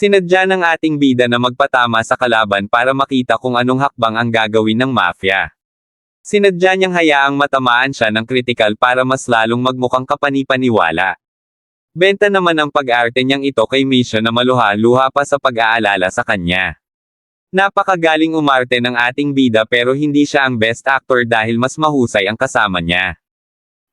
Sinadya ng ating bida na magpatama sa kalaban para makita kung anong hakbang ang gagawin ng mafia. Sinadya niyang hayaang matamaan siya ng kritikal para mas lalong magmukhang kapanipaniwala. Benta naman ang pag-arte niyang ito kay Misha na maluha-luha pa sa pag-aalala sa kanya. Napakagaling umarte ng ating bida pero hindi siya ang best actor dahil mas mahusay ang kasama niya.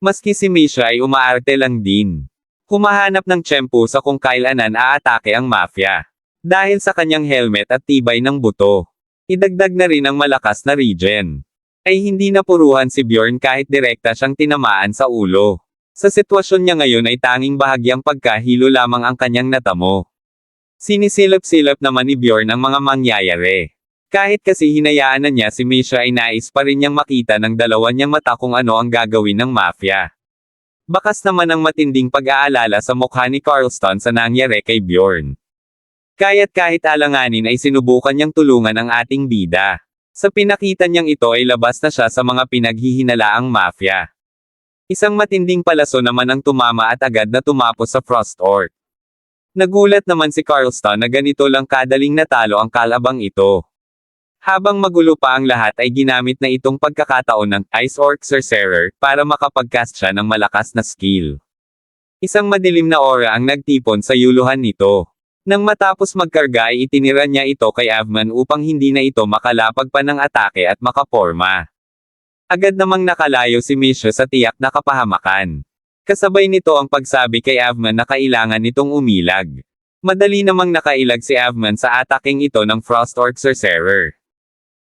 Maski si Misha ay umaarte lang din. Humahanap ng tiyempo sa kung kailanan aatake ang mafia. Dahil sa kanyang helmet at tibay ng buto. Idagdag na rin ang malakas na regen. Ay hindi napuruhan si Bjorn kahit direkta siyang tinamaan sa ulo. Sa sitwasyon niya ngayon ay tanging bahagyang pagkahilo lamang ang kanyang natamo. Sinisilip-silip naman ni Bjorn ang mga mangyayari. Kahit kasi hinayaan na niya si Misha ay nais pa rin niyang makita ng dalawa niyang mata kung ano ang gagawin ng mafia. Bakas naman ang matinding pag-aalala sa mukha ni Carlston sa nangyari kay Bjorn. Kaya't kahit alanganin ay sinubukan niyang tulungan ang ating bida. Sa pinakita niyang ito ay labas na siya sa mga pinaghihinalaang mafia. Isang matinding palaso naman ang tumama at agad na tumapos sa Frost Orc. Nagulat naman si Carlston na ganito lang kadaling natalo ang kalabang ito. Habang magulo pa ang lahat ay ginamit na itong pagkakataon ng Ice Orc Sorcerer para makapagcast siya ng malakas na skill. Isang madilim na aura ang nagtipon sa yuluhan nito. Nang matapos magkarga ay itinira niya ito kay Avman upang hindi na ito makalapag pa ng atake at makaporma. Agad namang nakalayo si Misha sa tiyak na kapahamakan. Kasabay nito ang pagsabi kay Avman na kailangan nitong umilag. Madali namang nakailag si Avman sa ataking ito ng Frost Orc Sorcerer.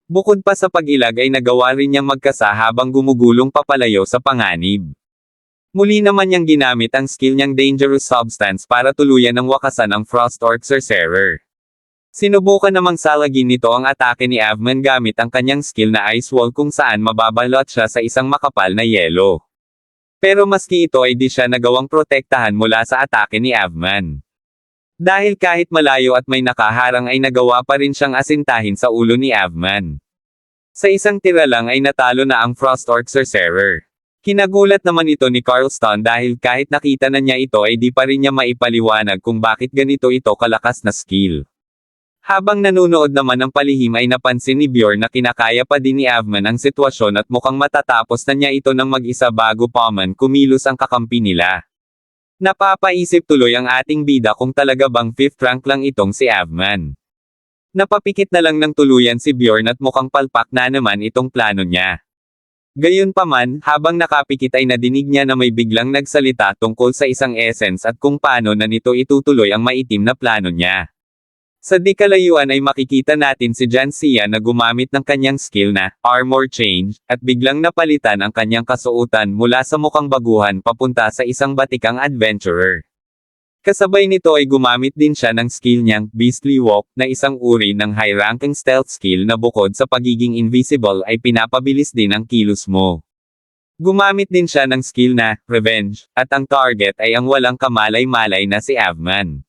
Bukod pa sa pag-ilag ay nagawa rin niyang magkasa habang gumugulong papalayo sa panganib. Muli naman niyang ginamit ang skill niyang Dangerous Substance para tuluyan ng wakasan ang Frost Orc Sorcerer. Sinubukan namang salagin nito ang atake ni Avman gamit ang kanyang skill na Ice Wall kung saan mababalot siya sa isang makapal na yelo. Pero maski ito ay di siya nagawang protektahan mula sa atake ni Avman. Dahil kahit malayo at may nakaharang ay nagawa pa rin siyang asintahin sa ulo ni Avman. Sa isang tira lang ay natalo na ang Frost Orc Sorcerer. Kinagulat naman ito ni Carlston dahil kahit nakita na niya ito ay di pa rin niya maipaliwanag kung bakit ganito ito kalakas na skill. Habang nanunood naman ng palihim ay napansin ni Bjorn na kinakaya pa din ni Avman ang sitwasyon at mukhang matatapos na niya ito ng mag-isa bago pa man kumilos ang kakampi nila. Napapaisip tuloy ang ating bida kung talaga bang fifth rank lang itong si Avman. Napapikit na lang ng tuluyan si Bjorn at mukhang palpak na naman itong plano niya. Gayunpaman, habang nakapikit ay nadinig niya na may biglang nagsalita tungkol sa isang essence at kung paano na nito itutuloy ang maitim na plano niya. Sa di kalayuan ay makikita natin si Jan Sia na gumamit ng kanyang skill na armor change, at biglang napalitan ang kanyang kasuotan mula sa mukhang baguhan papunta sa isang batikang adventurer. Kasabay nito ay gumamit din siya ng skill niyang Beastly Walk na isang uri ng high-ranking stealth skill na bukod sa pagiging invisible ay pinapabilis din ang kilos mo. Gumamit din siya ng skill na Revenge, at ang target ay ang walang kamalay-malay na si Avman.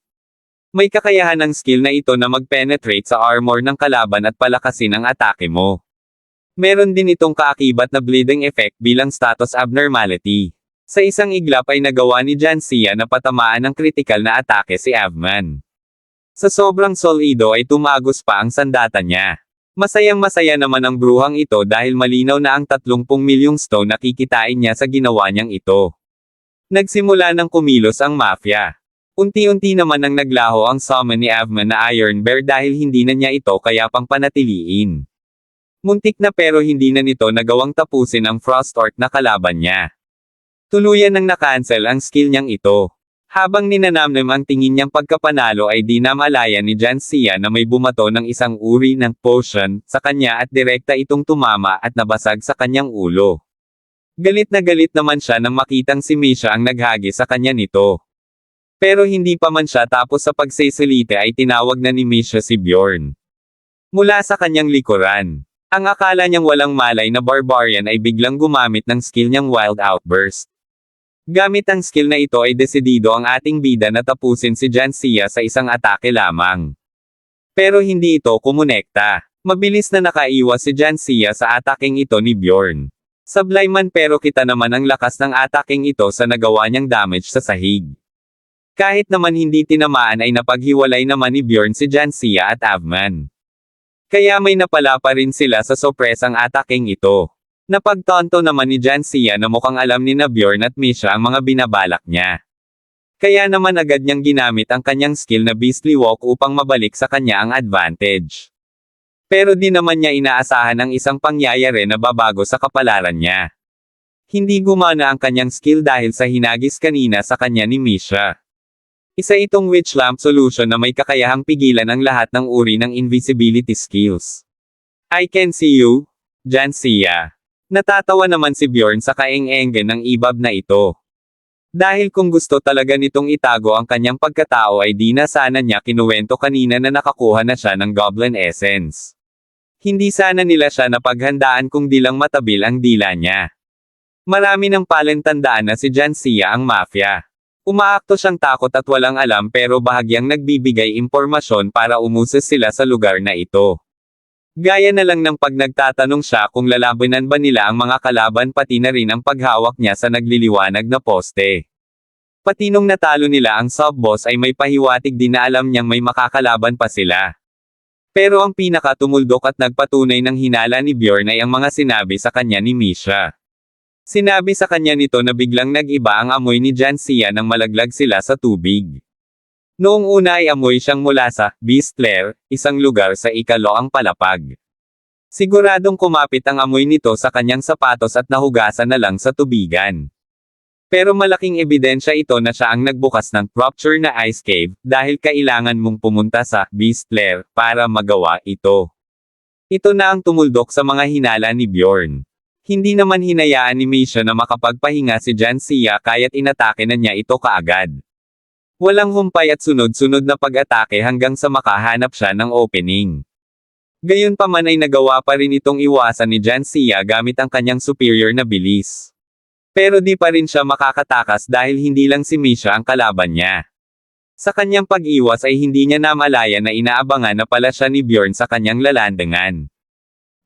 May kakayahan ng skill na ito na mag-penetrate sa armor ng kalaban at palakasin ang atake mo. Meron din itong kaakibat na bleeding effect bilang status abnormality. Sa isang iglap ay nagawa ni Jan Sia na patamaan ng critical na atake si Avman. Sa sobrang solido ay tumagos pa ang sandata niya. Masayang masaya naman ang bruhang ito dahil malinaw na ang 30 milyong stone na kikitain niya sa ginawa niyang ito. Nagsimula ng kumilos ang mafia. Unti-unti naman ang naglaho ang summon ni Avman na Iron Bear dahil hindi na niya ito kaya pang panatiliin. Muntik na pero hindi na nito nagawang tapusin ang Frost Orc na kalaban niya. Tuluyan nang nakancel ang skill niyang ito. Habang ninanamnam ang tingin niyang pagkapanalo ay di na malaya ni Jan Sia na may bumato ng isang uri ng potion sa kanya at direkta itong tumama at nabasag sa kanyang ulo. Galit na galit naman siya nang makitang si Misha ang naghagi sa kanya nito. Pero hindi pa man siya tapos sa pagsisilite ay tinawag na ni Misha si Bjorn. Mula sa kanyang likuran. Ang akala niyang walang malay na barbarian ay biglang gumamit ng skill niyang Wild Outburst. Gamit ang skill na ito ay desidido ang ating bida na tapusin si Jan Sia sa isang atake lamang. Pero hindi ito kumonekta. Mabilis na nakaiwas si Jan Sia sa ataking ito ni Bjorn. Sablay man pero kita naman ang lakas ng ataking ito sa nagawa niyang damage sa sahig. Kahit naman hindi tinamaan ay napaghiwalay naman ni Bjorn si Jansia at Avman. Kaya may napala pa rin sila sa sopresang ataking ito. Napagtonto naman ni Jansia na mukhang alam ni na Bjorn at Misha ang mga binabalak niya. Kaya naman agad niyang ginamit ang kanyang skill na Beastly Walk upang mabalik sa kanya ang advantage. Pero di naman niya inaasahan ang isang pangyayari na babago sa kapalaran niya. Hindi gumana ang kanyang skill dahil sa hinagis kanina sa kanya ni Misha. Isa itong witch lamp solution na may kakayahang pigilan ang lahat ng uri ng invisibility skills. I can see you, Jansia. Natatawa naman si Bjorn sa kaeng-engge ng ibab na ito. Dahil kung gusto talaga nitong itago ang kanyang pagkatao ay di na sana niya kinuwento kanina na nakakuha na siya ng Goblin Essence. Hindi sana nila siya napaghandaan kung di lang matabil ang dila niya. Marami ng palentandaan na si Jansia ang mafia. Umaakto siyang takot at walang alam pero bahagyang nagbibigay impormasyon para umuses sila sa lugar na ito. Gaya na lang ng pag nagtatanong siya kung lalabanan ba nila ang mga kalaban pati na rin ang paghawak niya sa nagliliwanag na poste. Pati nung natalo nila ang sub-boss ay may pahiwatig din na alam niyang may makakalaban pa sila. Pero ang pinakatumuldok at nagpatunay ng hinala ni Bjorn ay ang mga sinabi sa kanya ni Misha. Sinabi sa kanya nito na biglang nag-iba ang amoy ni Jansia nang malaglag sila sa tubig. Noong una ay amoy siyang mula sa Beast Lair, isang lugar sa ikaloang palapag. Siguradong kumapit ang amoy nito sa kanyang sapatos at nahugasan na lang sa tubigan. Pero malaking ebidensya ito na siya ang nagbukas ng rupture na ice cave dahil kailangan mong pumunta sa Beast Lair para magawa ito. Ito na ang tumuldok sa mga hinala ni Bjorn. Hindi naman hinayaan ni Misha na makapagpahinga si Jansia kaya't inatake na niya ito kaagad. Walang humpay at sunod-sunod na pag-atake hanggang sa makahanap siya ng opening. Gayunpaman ay nagawa pa rin itong iwasan ni Jansia gamit ang kanyang superior na bilis. Pero di pa rin siya makakatakas dahil hindi lang si Misha ang kalaban niya. Sa kanyang pag-iwas ay hindi niya namalaya na inaabangan na pala siya ni Bjorn sa kanyang lalandangan.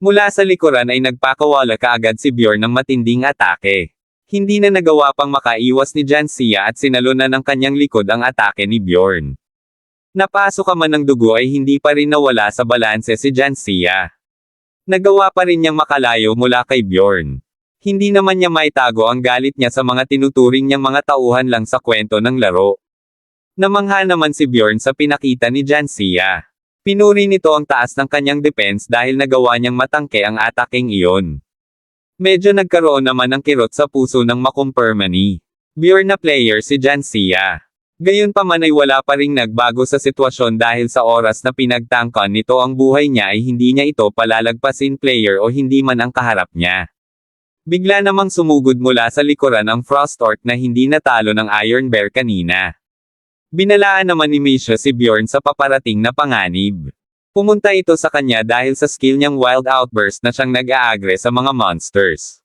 Mula sa likuran ay nagpakawala kaagad si Bjorn ng matinding atake. Hindi na nagawa pang makaiwas ni Jansia at sinalo na ng kanyang likod ang atake ni Bjorn. Napasok ka man ng dugo ay hindi pa rin nawala sa balanse si Jansia. Nagawa pa rin niyang makalayo mula kay Bjorn. Hindi naman niya maitago ang galit niya sa mga tinuturing niyang mga tauhan lang sa kwento ng laro. Namangha naman si Bjorn sa pinakita ni Jansia. Pinuri nito ang taas ng kanyang defense dahil nagawa niyang matangke ang ataking iyon. Medyo nagkaroon naman ng kirot sa puso ng makumpirma ni Bjorn na player si Jansia. Gayunpaman ay wala pa ring nagbago sa sitwasyon dahil sa oras na pinagtangkan nito ang buhay niya ay hindi niya ito palalagpasin player o hindi man ang kaharap niya. Bigla namang sumugod mula sa likuran ang Frost Orc na hindi natalo ng Iron Bear kanina. Binalaan naman ni Misha si Bjorn sa paparating na panganib. Pumunta ito sa kanya dahil sa skill niyang wild outburst na siyang nag-aagre sa mga monsters.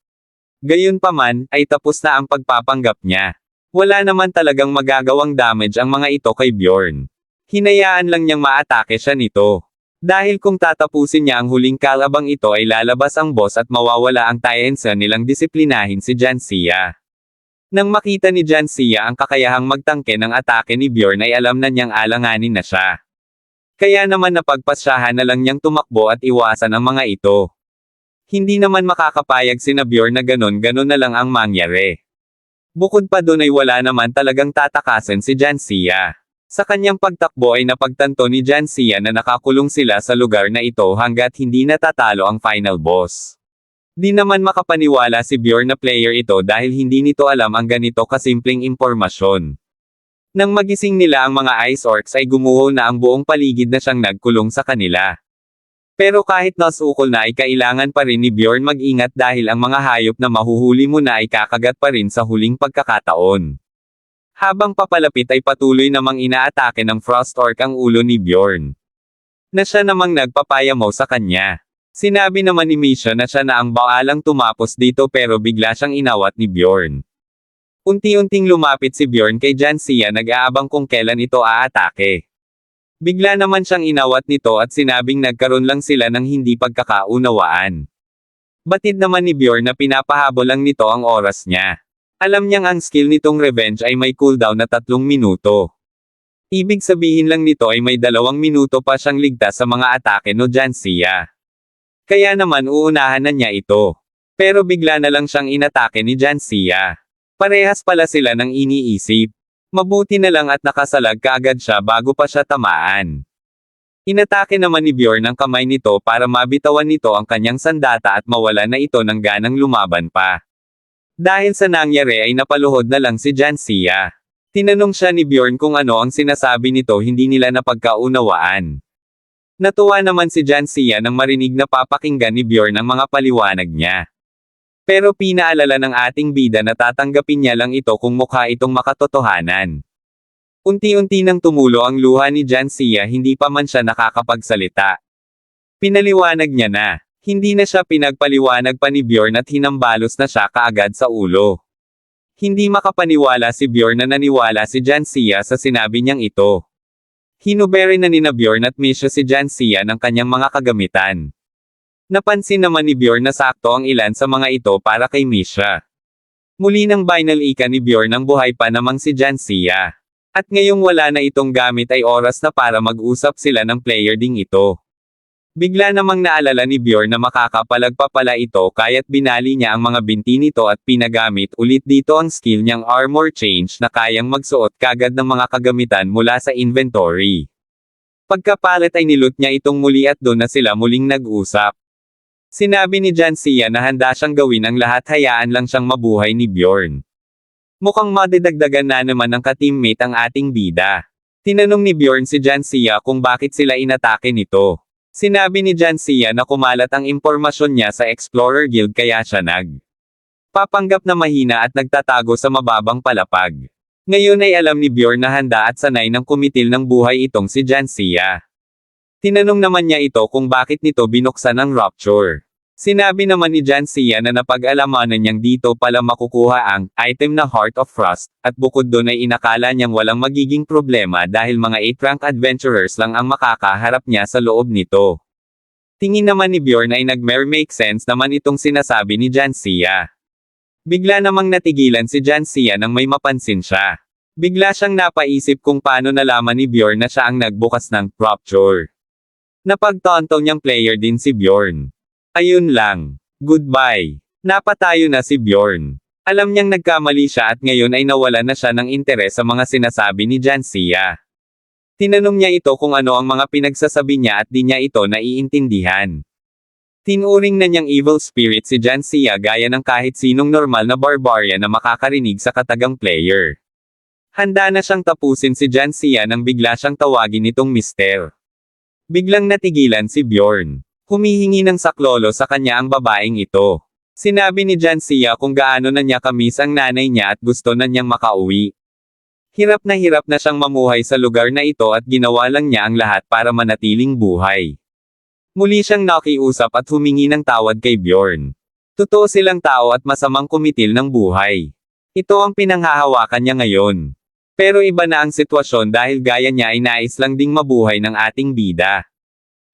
Gayunpaman, ay tapos na ang pagpapanggap niya. Wala naman talagang magagawang damage ang mga ito kay Bjorn. Hinayaan lang niyang maatake siya nito. Dahil kung tatapusin niya ang huling kalabang ito ay lalabas ang boss at mawawala ang Tyensa nilang disiplinahin si Jansia. Nang makita ni Jansia ang kakayahang magtangke ng atake ni Bjorn ay alam na niyang alanganin na siya. Kaya naman napagpasyahan na lang niyang tumakbo at iwasan ang mga ito. Hindi naman makakapayag si Bjorn na ganon-ganon na lang ang mangyari. Bukod pa doon ay wala naman talagang tatakasan si Jansia. Sa kanyang pagtakbo ay napagtanto ni Jansia na nakakulong sila sa lugar na ito hanggat hindi natatalo ang final boss. Di naman makapaniwala si Bjorn na player ito dahil hindi nito alam ang ganito kasimpleng impormasyon. Nang magising nila ang mga ice orcs ay gumuho na ang buong paligid na siyang nagkulong sa kanila. Pero kahit nasukol na ay kailangan pa rin ni Bjorn mag-ingat dahil ang mga hayop na mahuhuli mo na ay kakagat pa rin sa huling pagkakataon. Habang papalapit ay patuloy namang inaatake ng Frost Orc ang ulo ni Bjorn. Na siya namang nagpapayamaw sa kanya. Sinabi naman ni Misha na siya na ang baalang tumapos dito pero bigla siyang inawat ni Bjorn. Unti-unting lumapit si Bjorn kay Jansia nag-aabang kung kailan ito aatake. Bigla naman siyang inawat nito at sinabing nagkaroon lang sila ng hindi pagkakaunawaan. Batid naman ni Bjorn na pinapahabol lang nito ang oras niya. Alam niyang ang skill nitong revenge ay may cooldown na tatlong minuto. Ibig sabihin lang nito ay may dalawang minuto pa siyang ligtas sa mga atake no Jansia. Kaya naman uunahan na niya ito. Pero bigla na lang siyang inatake ni Jansia. Parehas pala sila ng iniisip. Mabuti na lang at nakasalag kaagad siya bago pa siya tamaan. Inatake naman ni Bjorn ang kamay nito para mabitawan nito ang kanyang sandata at mawala na ito ng ganang lumaban pa. Dahil sa nangyari ay napaluhod na lang si Jansia. Tinanong siya ni Bjorn kung ano ang sinasabi nito hindi nila napagkaunawaan. Natuwa naman si Jansia nang marinig na papakinggan ni Bjorn ang mga paliwanag niya. Pero pinaalala ng ating bida na tatanggapin niya lang ito kung mukha itong makatotohanan. Unti-unti nang tumulo ang luha ni Jansia hindi pa man siya nakakapagsalita. Pinaliwanag niya na, hindi na siya pinagpaliwanag pa ni Bjorn at hinambalos na siya kaagad sa ulo. Hindi makapaniwala si Bjorn na naniwala si Jansia sa sinabi niyang ito. Hinubere na ni na Bjorn at Misha si Jansia ng kanyang mga kagamitan. Napansin naman ni Bjorn na sakto ang ilan sa mga ito para kay Misha. Muli nang binal ika ni Bjorn ang buhay pa namang si Jansia. At ngayong wala na itong gamit ay oras na para mag-usap sila ng player ding ito. Bigla namang naalala ni Bjorn na makakapalag pa pala ito kaya't binali niya ang mga binti nito at pinagamit ulit dito ang skill niyang armor change na kayang magsuot kagad ng mga kagamitan mula sa inventory. Pagkapalit ay nilot niya itong muli at doon na sila muling nag-usap. Sinabi ni Jansia na handa siyang gawin ang lahat hayaan lang siyang mabuhay ni Bjorn. Mukhang madidagdagan na naman ng ka-teammate ang ating bida. Tinanong ni Bjorn si Jansia kung bakit sila inatake nito. Sinabi ni Jansia na kumalat ang impormasyon niya sa Explorer Guild kaya siya nag. Papanggap na mahina at nagtatago sa mababang palapag. Ngayon ay alam ni Bjorn na handa at sanay ng kumitil ng buhay itong si Jansia. Tinanong naman niya ito kung bakit nito binuksan ang Rupture. Sinabi naman ni Jansia na napag-alamanan niyang dito pala makukuha ang item na Heart of Frost, at bukod doon ay inakala niyang walang magiging problema dahil mga 8-rank adventurers lang ang makakaharap niya sa loob nito. Tingin naman ni Bjorn ay nag-mer make sense naman itong sinasabi ni Jansia. Bigla namang natigilan si Jansia nang may mapansin siya. Bigla siyang napaisip kung paano nalaman ni Bjorn na siya ang nagbukas ng Rupture. Napagtonto niyang player din si Bjorn. Ayun lang. Goodbye. Napatayo na si Bjorn. Alam niyang nagkamali siya at ngayon ay nawala na siya ng interes sa mga sinasabi ni Jansia. Tinanong niya ito kung ano ang mga pinagsasabi niya at di niya ito naiintindihan. Tinuring na niyang evil spirit si Jansia gaya ng kahit sinong normal na barbarian na makakarinig sa katagang player. Handa na siyang tapusin si Jansia nang bigla siyang tawagin nitong mister. Biglang natigilan si Bjorn. Humihingi ng saklolo sa kanya ang babaeng ito. Sinabi ni Jansia kung gaano na niya kamis ang nanay niya at gusto na niyang makauwi. Hirap na hirap na siyang mamuhay sa lugar na ito at ginawa lang niya ang lahat para manatiling buhay. Muli siyang nakiusap at humingi ng tawad kay Bjorn. Totoo silang tao at masamang kumitil ng buhay. Ito ang pinanghahawakan niya ngayon. Pero iba na ang sitwasyon dahil gaya niya ay nais lang ding mabuhay ng ating bida.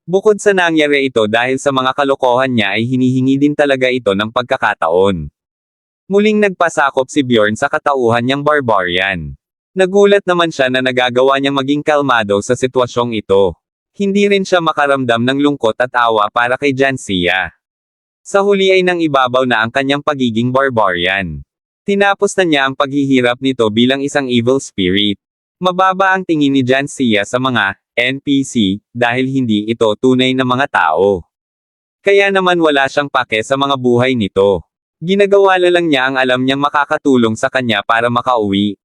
Bukod sa nangyari ito dahil sa mga kalokohan niya ay hinihingi din talaga ito ng pagkakataon. Muling nagpasakop si Bjorn sa katauhan niyang barbarian. Nagulat naman siya na nagagawa niyang maging kalmado sa sitwasyong ito. Hindi rin siya makaramdam ng lungkot at awa para kay Jansia. Sa huli ay nang ibabaw na ang kanyang pagiging barbarian. Tinapos na niya ang paghihirap nito bilang isang evil spirit. Mababa ang tingin ni Jansia sa mga NPC, dahil hindi ito tunay na mga tao. Kaya naman wala siyang pake sa mga buhay nito. Ginagawa na lang niya ang alam niyang makakatulong sa kanya para makauwi.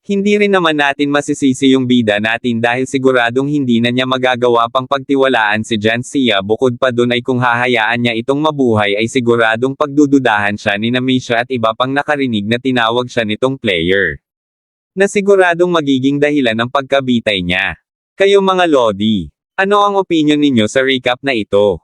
Hindi rin naman natin masisisi yung bida natin dahil siguradong hindi na niya magagawa pang pagtiwalaan si Jansia bukod pa dun ay kung hahayaan niya itong mabuhay ay siguradong pagdududahan siya ni Namisha at iba pang nakarinig na tinawag siya nitong player. Na siguradong magiging dahilan ng pagkabitay niya. Kayo mga Lodi, ano ang opinion ninyo sa recap na ito?